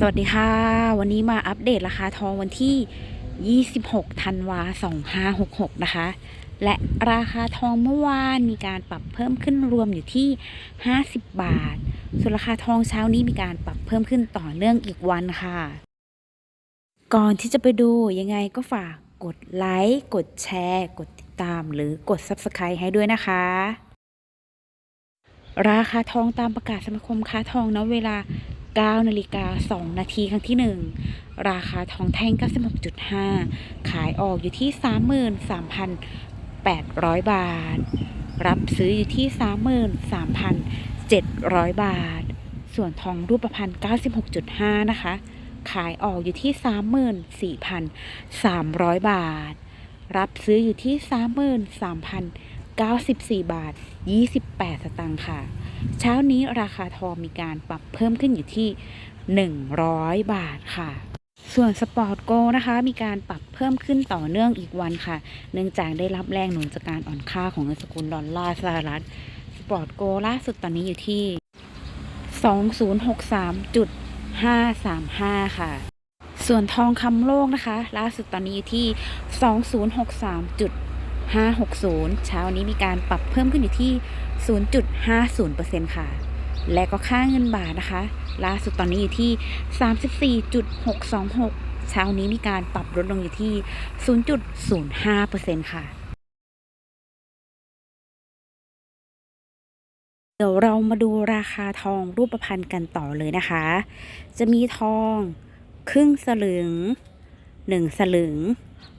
สวัสดีค่ะ วันนี้มาอัปเดตราคาทองวันที่ 26 ธันวา 2566 นะคะ และราคาทองเมื่อวานมีการปรับเพิ่มขึ้นรวมอยู่ที่ 50 บาท ส่วนราคาทองเช้านี้มีการปรับเพิ่มขึ้นต่อเนื่องอีกวันค่ะ ก่อนที่จะไปดูยังไงก็ฝากกดไลค์ กดแชร์ กดติดตามหรือกด Subscribe ให้ด้วยนะคะ ราคาทองตามประกาศสมาคมค้าทองณเวลา 9นาฬิกา2นาทีครั้งที่ 1 ราคาทองแท่ง 96.5 ขายออกอยู่ที่ 33,800 บาท รับซื้ออยู่ที่ 33,700 บาท ส่วนทองรูปพรรณ96.5 นะคะ ขายออกอยู่ที่ 34,300 บาท รับซื้ออยู่ที่ 33,000 94 บาท 28 สตางค์ค่ะ เช้านี้ราคาทองมีการปรับเพิ่มขึ้นอยู่ที่ 100 บาทค่ะ ส่วนสปอร์ตโกนะคะ มีการปรับเพิ่มขึ้นต่อเนื่องอีกวันค่ะ เนื่องจากได้รับแรงหนุนจากการอ่อนค่าของเงินสกุลดอลลาร์สหรัฐ สปอร์ตโกล่าสุดตอนนี้อยู่ที่ 2063.535 ค่ะ ส่วนทองคำโลกนะคะ ล่าสุดตอนนี้อยู่ที่ 2063. 560 เช้านี้มีการปรับเพิ่มขึ้นอยู่ที่ 0.50%ค่ะ และก็ค่าเงินบาทนะคะ ล่าสุดตอนนี้อยู่ที่ 34.626 เช้านี้มีการปรับลดลงอยู่ที่ 0.05%ค่ะเดี๋ยวเรามาดูราคาทองรูปพรรณกันต่อเลยนะคะ จะมีทอง ครึ่งสลึงหนึ่งสลึง